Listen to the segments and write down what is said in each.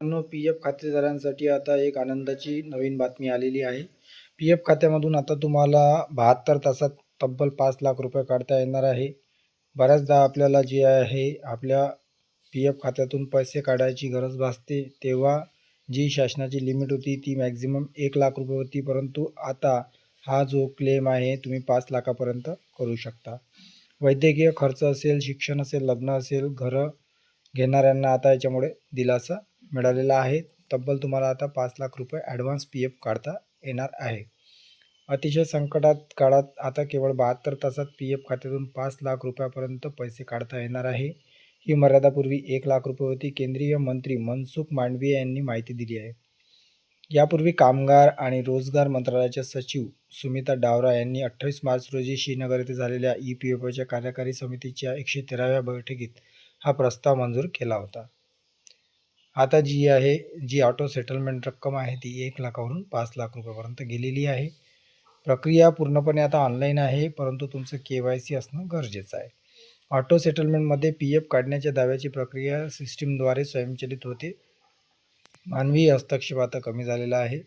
मित्रांनो P F खातेदारांसाठी आता एक आनंदाची नवीन बातमी आलेली आहे. पी एफ खात्यामधून आता तुम्हाला बहात्तर तासात तब्बल पाच लाख रुपये काढता येणार आहे. बऱ्याचदा आपल्याला जे आहे आपल्या पी एफ खात्यातून पैसे काढायची गरज भासते. तेव्हा जी शासनाची लिमिट होती ती मॅक्झिमम एक लाख रुपये होती. परंतु आता हा जो क्लेम आहे तुम्ही पाच लाखापर्यंत करू शकता. वैद्यकीय खर्च असेल शिक्षण असेल लग्न असेल घरं घेणाऱ्यांना आता याच्यामुळे दिलासा मिळालेला आहे. तब्बल तुम्हाला आता पाच लाख रुपये ॲडव्हान्स पी एफ काढता येणार आहे. अतिशय संकटात काळात आता केवळ बहात्तर तासात पी एफ खात्यातून पाच लाख रुपयापर्यंत पैसे काढता येणार आहे. ही मर्यादा पूर्वी एक लाख रुपये होती केंद्रीय मंत्री मनसुख मांडवीय यांनी माहिती दिली आहे. यापूर्वी कामगार आणि रोजगार मंत्रालयाच्या सचिव सुमिता डावरा यांनी अठ्ठावीस मार्च रोजी श्रीनगर येथे झालेल्या ई पी एफ ओच्या कार्यकारी समितीच्या एकशे तेराव्या बैठकीत हा प्रस्ताव मंजूर केला होता. आता जी आहे जी ऑटो सेटलमेंट रक्कम आहे ती एक लाखावरून पाच लाख रुपयापर्यंत गेलेली आहे. प्रक्रिया पूर्णपणे आता ऑनलाईन आहे परंतु तुमचं के वाय सी असणं गरजेचं आहे. ऑटो सेटलमेंटमध्ये पी एफ काढण्याच्या दाव्याची प्रक्रिया सिस्टीमद्वारे स्वयंचलित होते. मानवी हस्तक्षेप आता कमी झालेला आहे.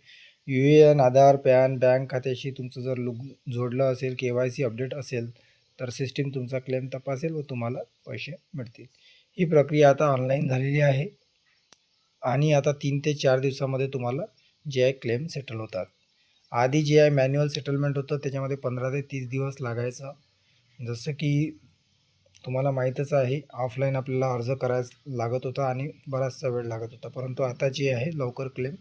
U A N Aadhaar PAN bank खात्याशी तुमचं जर लुग जोडलं असेल के वाय सी अपडेट असेल तर सिस्टीम तुमचा क्लेम तपासेल व तुम्हाला पैसे मिळतील. ही प्रक्रिया आता ऑनलाईन झालेली आहे. आणि आता तीन ते चार दिवसामध्ये तुम्हाला जे आहे क्लेम सेटल होतात. आधी जे आहे मॅन्युअल सेटलमेंट होतं त्याच्यामध्ये पंधरा ते तीस दिवस लागायचा. जसं की तुम्हाला माहीतच आहे ऑफलाईन आपल्याला अर्ज करायला लागत होता आणि बराचसा वेळ लागत होता. परंतु आता जे आहे लवकर क्लेम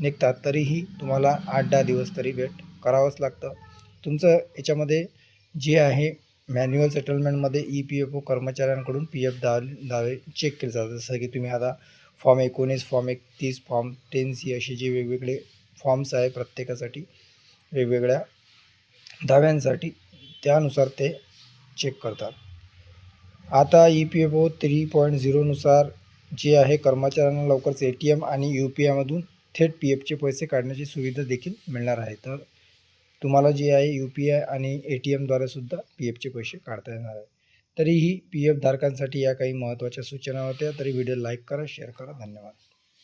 निघतात तरीही तुम्हाला आठ दहा दिवस तरी वेट करावंच लागतं. तुमचं याच्यामध्ये जे आहे मॅन्युअल सेटलमेंटमध्ये ई पी एफ ओ कर्मचाऱ्यांकडून पी एफ दावे दावे चेक केले जातात. जसं की तुम्ही आता फॉर्म एकोणीस फॉर्म एकतीस फॉर्म टेन सी असे जे वेगवेगळे फॉर्म्स आहे प्रत्येकासाठी वेगवेगळ्या दाव्यांसाठी त्यानुसार ते चेक करतात. आता E P F O three point झिरोनुसार जे आहे कर्मचाऱ्यांना लवकरच ए टी एम आणि यू पी आयमधून थेट पी एफचे पैसे काढण्याची सुविधा देखील मिळणार आहे. तर तुम्हाला जे आहे यू पी आय आणि ए टी एमद्वारे सुद्धा पी एफचे पैसे काढता येणार आहे. तरीही पी एफ धारकांसाठी या काही महत्त्वाच्या सूचना होत्या तरी व्हिडिओ लाईक करा शेअर करा. धन्यवाद.